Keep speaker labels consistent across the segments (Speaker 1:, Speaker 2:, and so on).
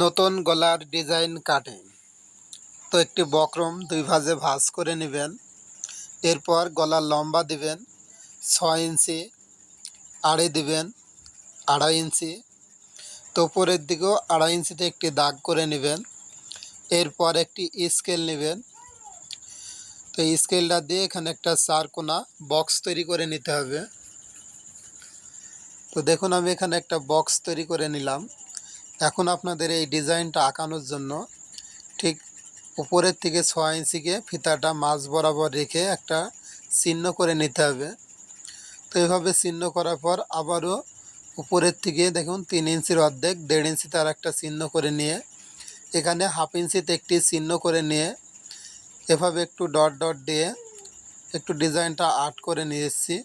Speaker 1: নতুন গলার ডিজাইন কাটে। তো একটি বক্রম দুই ভাজে ভাঁজ করে নেবেন। এরপর গলার লম্বা দিবেন, ছয় ইঞ্চি আড়ে দিবেন, আড়াই ইঞ্চি। তো উপরের দিকেও আড়াই ইঞ্চিতে একটি দাগ করে নেবেন। এরপর একটি স্কেল নেবেন। তো স্কেলটা দিয়ে এখানে একটা চার কোনা বক্স তৈরি করে নিতে হবে। তো দেখুন, আমি এখানে একটা বক্স তৈরি করে নিলাম। এখন আপনাদের এই ডিজাইনটা আঁকানোর জন্য ঠিক উপরের থেকে ছয় ইঞ্চিকে ফিতাটা মাঝ বরাবর রেখে একটা চিহ্ন করে নিতে হবে। তো এভাবে চিহ্ন করার পর আবারও উপরের থেকে দেখুন তিন ইঞ্চির অর্ধেক, দেড় ইঞ্চিতে আর একটা চিহ্ন করে নিয়ে এখানে হাফ ইঞ্চিতে একটি চিহ্ন করে নিয়ে এভাবে একটু ডট ডট দিয়ে একটু ডিজাইনটা আর্ট করে নিয়ে এসেছি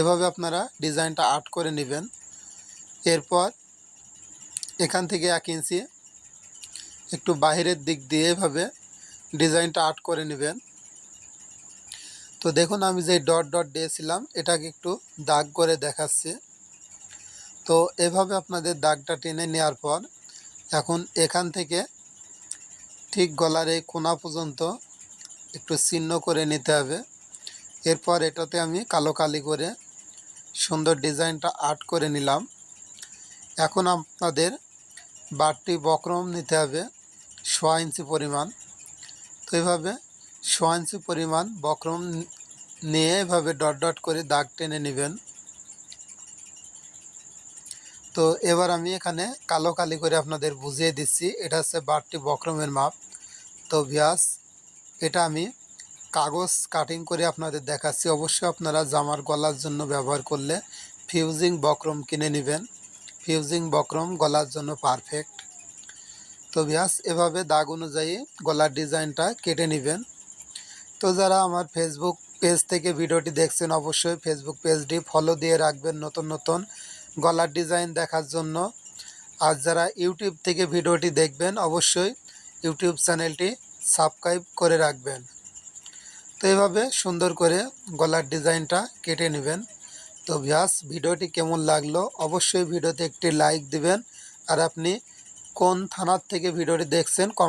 Speaker 1: এভাবে আপনারা ডিজাইনটা আর্ট করে নেবেন। এরপর এখান থেকে এক ইঞ্চি একটু বাইরের দিক দিয়ে এভাবে ডিজাইনটা আর্ট করে নেবেন। তো দেখুন, আমি যে ডট ডট দিয়েছিলাম, এটাকে একটু দাগ করে দেখাচ্ছি। তো এভাবে আপনাদের দাগটা টেনে নেওয়ার পর এখন এখান থেকে ঠিক গলার এই কোনা পর্যন্ত একটু চিহ্ন করে নিতে হবে। এরপর এটাতে আমি কালো কালি করে সুন্দর ডিজাইনটা আর্ট করে নিলাম। এখন আপনাদের বারটি বক্রম নিতে হবে সোয়া ইঞ্চি পরিমাণ। তো এইভাবে সোয়া ইঞ্চি পরিমাণ বক্রম নিয়ে এভাবে ডট ডট করে দাগ টেনে নেবেন। তো এবার আমি এখানে কালো কালি করে আপনাদের বুঝিয়ে দিচ্ছি, এটা হচ্ছে বারটি বক্রমের মাপ। তো ভিয়াস এটা আমি কাগজ কাটিং করে আপনাদের দেখাচ্ছি। অবশ্যই আপনারা জামার গলার জন্য ব্যবহার করলে ফিউজিং বক্রম কিনে নেবেন। ফিউজিং বক্রম গলার জন্য পারফেক্ট তো ভিয়াস এভাবে দাগ অনুযায়ী গলার ডিজাইনটা কেটে নেবেন। তো যারা আমার ফেসবুক পেজ থেকে ভিডিওটি দেখছেন, অবশ্যই ফেসবুক পেজটি ফলো দিয়ে রাখবেন নতুন নতুন গলার ডিজাইন দেখার জন্য। আর যারা ইউটিউব থেকে ভিডিওটি দেখবেন, অবশ্যই ইউটিউব চ্যানেলটি সাবস্ক্রাইব করে রাখবেন। তো এভাবে সুন্দর করে গলার ডিজাইনটা কেটে নেবেন। তো ভিয়াস ভিডিওটি কেমন লাগল অবশ্যই ভিডিওতে একটি লাইক দিবেন। আর আপনি কোন থানার থেকে ভিডিওটি দেখছেন কমেন্ট